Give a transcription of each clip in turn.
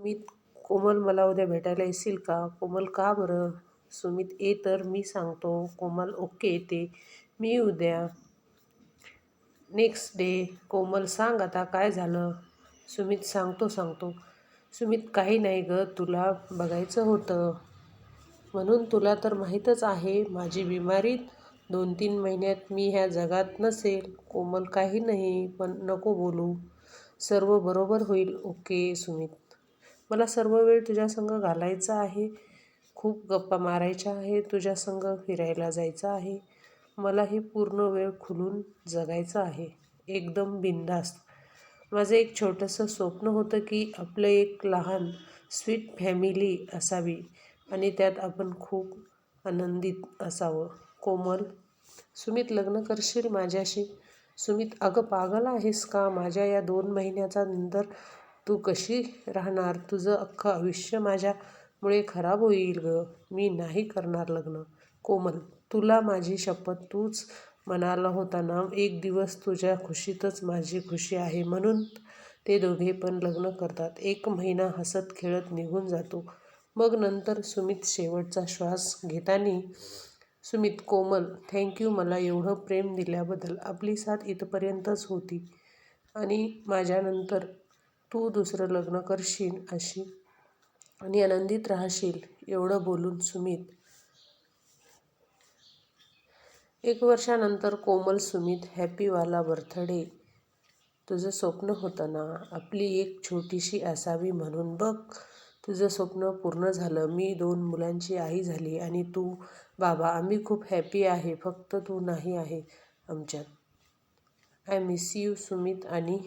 मी कोमल मला उद्या भेटायला येशील का? कोमल का बरं? सुमित ये तर मी सांगतो. कोमल ओके येते. मी उद्या नेक्स्ट डे कोमल सांग आता काय झालं. सुमित सांगतो सांगतो. सुमित काही नाही गं तुला बघायचं होतं. म्हणून तुला तर माहीतच आहे माझी बिमारी दोन तीन महिन्यात मी ह्या जगात नसेल. कोमल काही नाही पण नको बोलू. सर्व बरोबर होईल. ओके सुमित. मला सर्व वेळ तुझ्यासंग घालायचा आहे. खूप गप्पा मारायच्या आहे तुझ्यासंग फिरायला जायचं आहे. मला हे पूर्ण वेळ खुलून जगायचं आहे. एकदम बिनधास्त. माझं एक छोटंसं स्वप्न होतं की आपलं एक लहान स्वीट फॅमिली असावी आणि त्यात आपण खूप आनंदित असावं. कोमल सुमित लग्न करशील माझ्याशी? सुमित अगं पागल आहेस का? माझ्या या दोन महिन्याचा नंतर तू कशी राहणार? तुझं अख्खं आयुष्य माझ्यामुळे खराब होईल गं. मी नाही करणार लग्न. कोमल तुला माझी शपथ तूच म्हणाला होता ना? एक दिवस तुझ्या खुशीतच माझी खुशी आहे म्हणून ते दोघे पण लग्न करतात. एक महिना हसत खेळत निघून जातो. मग नंतर सुमित शेवटचा श्वास घेताना सुमित कोमल थँक्यू मला एवढं प्रेम दिल्याबद्दल. आपली साथ इथपर्यंतच होती आणि माझ्यानंतर तू दुसरं लग्न करशील अशी. आणि आनंदित राहशील एवढं बोलून सुमित. एक वर्षानंतर कोमल सुमित हॅपीवाला बर्थडे. तुझं स्वप्न होतं ना आपली एक छोटीशी असावी म्हणून. बघ तुझं स्वप्न पूर्ण झालं. मी दोन मुलांची आई झाली आणि तू बाबा आम्ही खूप हॅपी आहे. फक्त तू नाही आहे आमच्यात. आय मिस यू सुमित आणि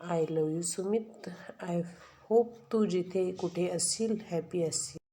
I love you Sumit I hope तू जिथे कुठे असशील हॅपी असशील